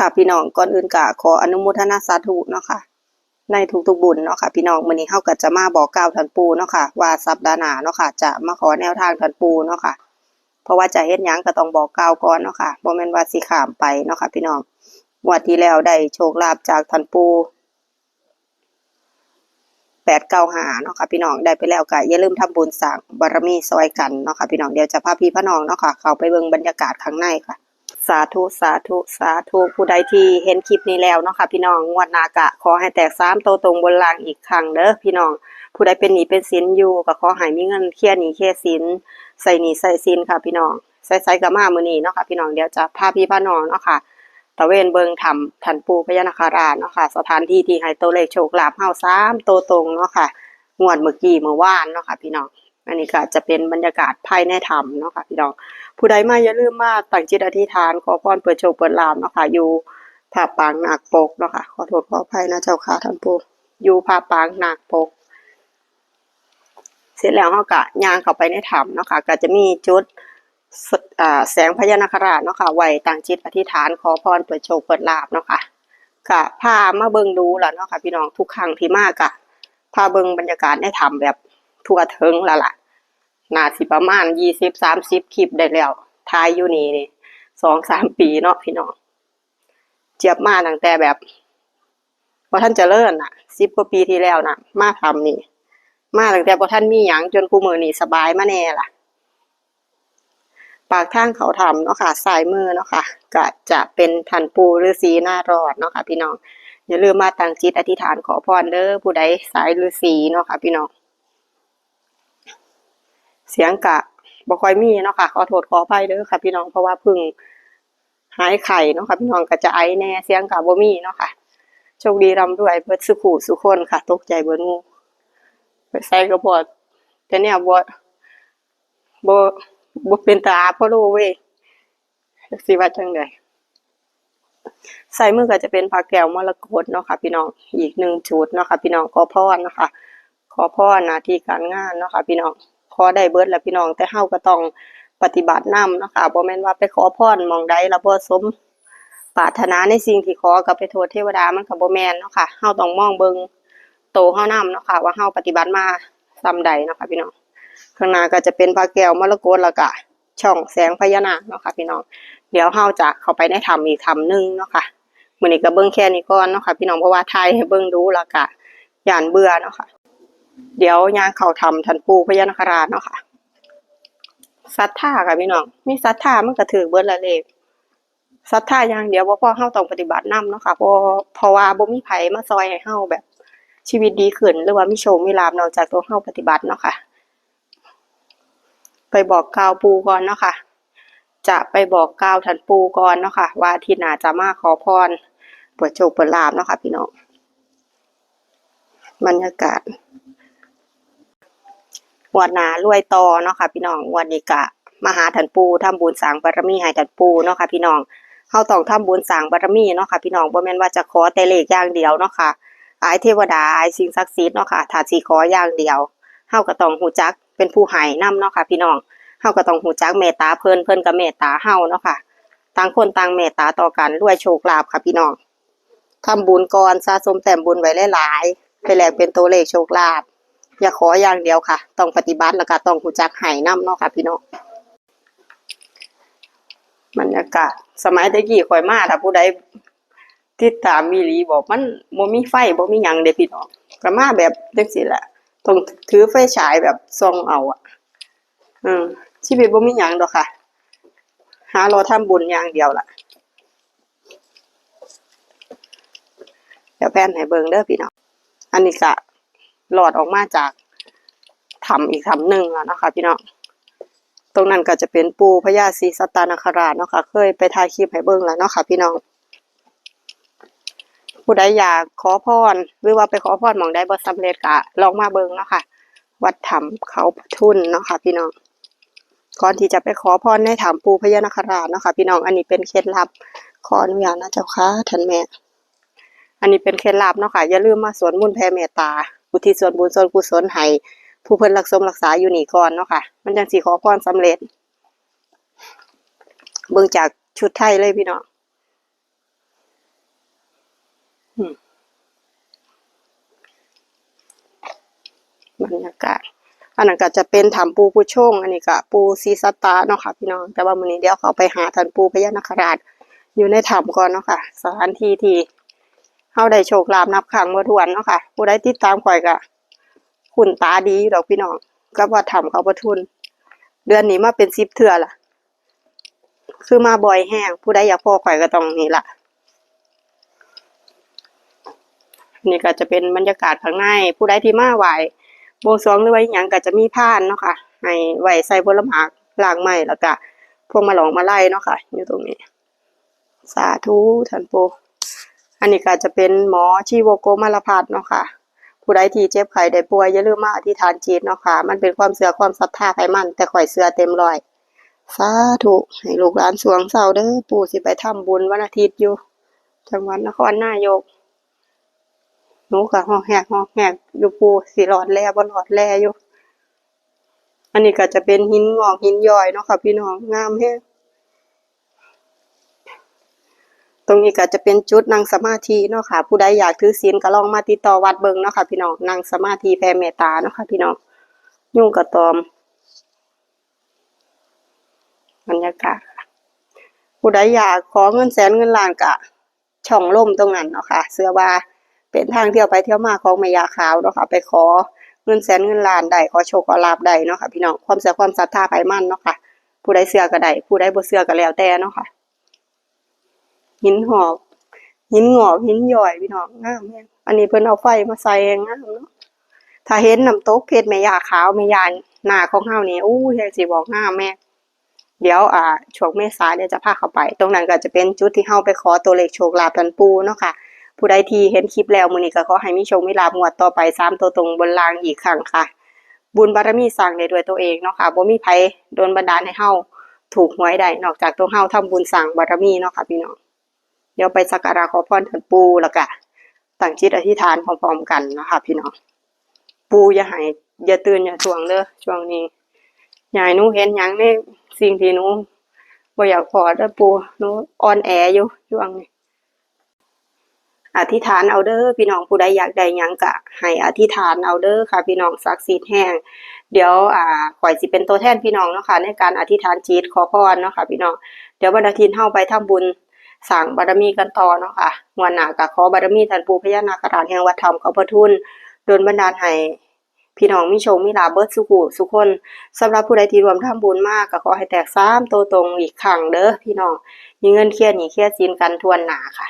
ค่ะ พี่น้องก่อนอื่นก็ขออนุโมทนาสาธุเนาะค่ะ ในทุกๆบุญเนาะค่ะ พี่น้องมื้อนี้เฮาก็จะมาบอกกล่าวท่านปู่เนาะค่ะ ว่าสัปดาห์หน้าเนาะค่ะ จะมาขอแนวทางท่านปู่เนาะค่ะ เพราะว่าจะเฮ็ดหยังก็ต้องบอกกล่าวก่อนเนาะค่ะบ่แม่นว่าสิขามไปเนาะค่ะ พี่น้องงวดที่แล้วได้โชคลาภจากท่านปู่895เนาะค่ะพี่น้องได้ไปแล้วก็อย่าลืมทำบุญสร้างบารมีซอยกันเนาะค่ะพี่น้องเดี๋ยวจะพาพี่พาน้องเนาะค่ะ เข้าไปเบิ่งบรรยากาศข้างในค่ะ สาธุสาธุสาธุผู้ใดที่เห็นคลิปนี้แล้วเนาะค่ะพี่น้องงวดนากะ ขอให้แตกสามโตตรงบนรางอีกครั้งเด้อพี่น้อง ผู้ใดเป็นหนี้เป็นสินอยู่ก็ขอให้มีเงินเคลียร์หนี้เคลียร์สินใส่หนี้ใส่สินค่ะพี่น้องใส่ใส่กับมามื้อนี้เนาะค่ะพี่น้องเดี๋ยวจะพาพี่พาน้องเนาะค่ะตะเวนเบิงทำทันปูพญานาคาราชเนาะค่ะ สถานที่ที่ให้โตเลขโชคลาภเฮาสามโตตรงเนาะค่ะงวดเมื่อกี้เมื่อวานเนาะค่ะพี่น้อง อันนี้ก็จะเป็นบรรยากาศภายในถ้ำเนาะค่ะพี่น้อง ผู้ใดมาอย่าลืมมาตั้งจิตอธิษฐานขอพรเปิดโชคเปิดลาภเนาะค่ะอยู่ผาปางหนาคปกเนาะค่ะขอโทษขออภัยนะเจ้าค่ะท่านปู่อยู่ผาปางหนาคปก เสร็จแล้วเขาก็ย่างเข้าไปในถ้ำเนาะค่ะก็จะมีจุดแสงพญานาคราชเนาะค่ะไหวตั้งจิตอธิษฐานขอพรเปิดโชคเปิดลาภเนาะค่ะก็พามาเบิงดูล่ะเนาะค่ะพี่น้องทุกครั้งที่มากะพาเบิงบรรยากาศในถ้ำแบบทั่วถึงล้วล่ะ น่าสิประมาณยี่สิบสามสิบคลิปได้แล้วทายอยู่นี่นี่สองสามปีเนาะพี่น้อง เจี๊ยบมาตั้งแต่แบบพอท่านจะเจริญน่ะสิบกว่าปีที่แล้วน่ะ มาทำนี่ มาตั้งแต่พอท่านมีหยังจนกูมือนี่สบายมาแน่ล่ะ ปากทางเขาทำเนาะค่ะสายมือเนาะค่ะก็จะเป็นทันปูฤาษีหน้ารอดเนาะค่ะพี่น้องอย่าลืมมาตั้งจิตอธิษฐานขอพรเด้อผู้ใดสายฤาษีเนาะค่ะพี่น้อง เสียงกะบ่ค่อยมีเนาะค่ะขอโทษขออภัยเด้อค่ะ พี่น้องเพราะว่าพึ่งหายไข่เนาะค่ะพี่น้องก็จะไอแน่เสียงกะบ่มีเนาะค่ะโชคดีรำด้วยเบิดสุขุสุคนค่ะ ตกใจเบิดงูไปใส่กระบอกแต่เนี่ยบ่บ่บ่เป็นตาพ่อโลเว้ยสิว่าจังไดใส่มือก็จะเป็นผักแก้วมรกตเนาะค่ะ พี่น้องอีกหนึ่งชุดเนาะค่ะ พี่น้องขอพรเนาะค่ะขอพรหน้าที่การงานเนาะค่ะ พี่น้อง อได้เบิดแล้วพี่น้อง แต่เฮาก็ต้องปฏิบัตินำเนาะค่ะบ่แม่นว่าไปขอพรมองใดแล้วบ่สมปรารถนาในสิ่งที่ขอก็ไปโทษเทวดามันก็บ่แม่นเนาะค่ะเฮาต้องมองเบิ่งโตเฮานำเนาะค่ะว่าเฮาปฏิบัติมาส่ำใดเนาะค่ะพี่น้องข้างหน้าก็จะเป็นพระแก้วมรกตแล้วก็ช่องแสงพญานาคเนาะค่ะพี่น้อง เดี๋ยวเฮาจะเข้าไปในถ้ำอีกถ้ำหนึงเนาะค่ะมื้อนี้ก็เบิ่งแค่นี้ก่อนเนาะค่ะพี่น้องเพราะว่าถ่ายให้เบิ่งดูแล้วก็ย่านเบื่อเนาะค่ะ เดี๋ยวย่างเข้าถ้ำท่านปูพญานาคราชเนาะค่ะศรัทธาค่ะพี่น้อง มีศรัทธามันก็ถือเบิดละเลขศรัทธาอย่างเดียวบ่าพ่อเฮาต้องปฏิบัตินำเนาะค่ะเพราะเพราะว่าบ่มีไผมาซอยให้เฮาแบบ ชีวิตดีขึ้น หรือว่ามีโชคมีลาภนอกจากตัวเฮาปฏิบัติเนาะค่ะ ไปบอกกล่าวปูก่อนเนาะค่ะ จะไปบอกกล่าวท่านปูก่อนเนาะค่ะ ว่าที่นาจะมาขอพรเปิดโชคเปิดลาภเนาะค่ะพี่น้องบรรยากาศ งวดหน้ารวยต่อเนาะค่ะพี่น้องงวดนี้กะมาหาท่านปูทำบุญสางบารมีให้ท่านปูเนาะค่ะพี่น้องเฮาต้องทำบุญสางบารมีเนาะค่ะพี่น้องบ่แม่นว่าจะขอแต่เลขอย่างเดียวเนาะค่ะอายเทวดาอายสิ่งศักดิ์สิทธิ์เนาะค่ะถ้าสิขออย่างเดียวเฮาก็ต้องฮู้จักเป็นผู้ให้นํเนาะค่ะพี่น้องเฮาก็ต้องฮู้จักเมตตาเพิ่นเพิ่นก็เมตตาเฮาเนาะค่ะต่างคนต่างเมตตาต่อกันรวยโชคลาภค่ะพี่น้องทำบุญก่อนสะสมแต้มบุญไว้หลายๆไปแลกเป็นตัวเลขโชคลาภ อย่าขออย่างเดียวค่ะ ต้องปฏิบัติแล้วก็ต้องฮู้จักให้นํเนาะค่ะ พี่น้องบรรยากาศสมัยตะกี้ข่อยมาถ้าผู้ใดติดตามมีหลีบอกมันบ่มีไฟบ่มีหยังเด้พี่น้องก็มาแบบจังซี่แหละต้องถือไฟฉายแบบส่องเอาอะ อืมชีวิตบ่มีหยังดอกค่ะ หารอทำบุญอย่างเดียวล่ะเดี๋ยวแพนให้เบิ่งเด้อพี่น้องอันนี้ก็ หลอดออกมาจากถ้ำอีกถ้ำหนึ่งแล้วนะคะ พี่น้องตรงนั้นก็จะเป็นปูพญาศรีสัตตนคราชเนาะค่ะเคยไปถ่ายคลิปให้เบิ่งแล้วเนาะค่ะพี่น้อง ผู้ใดอยากขอพรหรือว่าไปขอพรหมองได้บ่สำเร็จก็ลองมาเบิ่งเนาะค่ะ วัดถ้ำเขาทุ่นเนาะค่ะพี่น้องก่อนที่จะไปขอพรในถ้ำปูพญานาคราชเนาะค่ะพี่น้องอันนี้เป็นเคล็ดลับขออนุญาตนะเจ้าค่ะท่านแม่ อันนี้เป็นเคล็ดลับเนาะค่ะอย่าลืมมาสวดมนต์แผ่เมตตา อุทิศส่วนบุญส่วนกุศลให้ผู้เพิ่นรักสมรักษาอยู่นี่ก่อนเนาะค่ะ มันจังสีขอพรสำเร็จ เบื้องจากชุดไทยเลยพี่เน้องบรรยากาศอันนั้นก็จะเป็นถามปูผู้ช่งอันนี้ก็ปูซีสตาเนาะค่ะพี่น้องแต่ว่ามื้อนี้เดี๋ยวเขาไปหาท่านปูพญานาคราช อยู่ในถ้ำก่อนเนาะค่ะ สถานที่ที่ เฮาได้โชคลาภนับครั้งบ่ถ้วนเนาะค่ะ ผู้ใดติดตามข่อยก็คุ้นตาดีดอกพี่น้องกับว่าถ้ำเขาบ่ทุน เดือนนี้มาเป็น10เทื่อล่ะ คือมาบ่อยแห้งผู้ใดอยากพอข่อยก็ต้องนี่ล่ะนี่ก็จะเป็นบรรยากาศข้างในผู้ใดที่มาไหวบวงสรวงหรือว่าอหยังก็จะมีพานเนาะค่ะให้ไหวใส่ผลหมากลางไม้แล้วก็พวงมาหลองมาไล่เนาะค่ะ อยู่ตรงนี้ สาธุท่านปู่ อันนี้ก็จะเป็นหมอชีวโกมารพัฒเนาะค่ะ ผู้ใดที่เจ็บไข้ได้ป่วยอย่าลืมมาอธิษฐานจิตเนาะค่ะ มันเป็นความเชื่อความศรัทธาใครมัน แต่ข่อยเชื่อเต็มร้อยสาธุให้ลูกหลานสวงเศร้าเด้อปู่สิไปทำบุญวันอาทิตย์อยู่ จังหวัดนครนายกหนูก็ห้องแหกห้องแหกอยู่ปู่สิหลอดแลบ่หลอดแล่อยู่อันนี้ก็จะเป็นหินงอกหินย้อยเนาะค่ะพี่น้องงามแฮะ ตรงนี้ก็จะเป็นจุดนั่งสมาธิเนาะค่ะ ผู้ใดอยากถือศีลก็ลองมาติดต่อวัดเบิงเนาะค่ะพี่น้องนั่งสมาธิแผ่เมตตาเนาะค่ะพี่น้องยุ่งกับตอมบรรยากาศผู้ใดอยากขอเงินแสนเงินล้านก็ช่องล่มตรงนั้นเนาะค่ะ เสื้อว่าเป็นทางเที่ยวไปเที่ยวมาของแม่ยาขาวเนาะค่ะ ไปขอเงินแสนเงินล้านได้ขอโชคขอลาบได้เนาะค่ะพี่น้องความเชื่อความศรัทธาไผมันเนาะค่ะ ผู้ใดเชื่อก็ได้ผู้ใดบ่เชื่อก็แล้วแต่เนาะค่ะ หินหอกหินงอกหินย่อยพี่น้องงามแฮงอันนี้เพิ่นเอาไฟมาใส่งามเนาะถ้าเห็นน้ำตกเพชรแม่ยาขาวแม่ยาหน้าของเฮานี่อู้แฮงสิบอกงามแม่เดี๋ยวอ่าช่วงเมษาเดี๋ยวจะพาเข้าไป ตรงนั้นก็จะเป็นจุดที่เฮาไปขอตัวเลขโชคลาภทันปูเนาะค่ะ ผู้ใดที่เห็นคลิปแล้วมื้อนี้ก็ขอให้มีโชคมีลาภงวดต่อไปสามตัวตรงบนรางอีกครั้งค่ะ บุญบารมีสร้างได้ด้วยตัวเองเนาะค่ะบ่มีไผโดนบันดาลให้เฮาถูกหวยได้นอกจากตัวเฮาทำบุญสร้างบารมีเนาะค่ะพี่น้อง ดี๋ยวไปสักการะขอพรท่านปูแล้วก็ตั้งจิตอธิษฐานพร้อมๆกันนะคะพี่น้องปูอย่าให้อย่าตื่นอย่าทวงเด้อช่วงนี้ยายหนูเห็นยังในสิ่งที่หนูบ่อยากขอเด้อปู่หนูอ่อนแออยู่ช่วงนี้อธิษฐานเอาเด้อพี่น้องผู้ใดอยากได้ยังก็ให้อธิษฐานเอาเด้อค่ะ พี่น้องศักดิ์สิทธิ์แห้งเดี๋ยวอ่าข่อยสิเป็นตัวแทนพี่น้องเนาะค่ะในการอธิษฐานจิตขอพรเนาะค่ะพี่น้องเดี๋ยววันอาทิตย์เฮาไปทำบุญ สร้างบารมีกันต่อเนาะค่ะงวนหนากะขอบารมีท่านปู่พญานาคราชแห่งวัดธรรมเขาพระทุนโดนบันดาลให้พี่น้องมิโชคมิลาเบิร์ดสุขุสุคนสำหรับผู้ใดที่รวมทำบุญมากก็ขอให้แตกซ้ำโตตรงอีกครั้งเด้อพี่น้องมีเงินเคลียร์หนี้เคลียร์สินกันทวนหนาค่ะ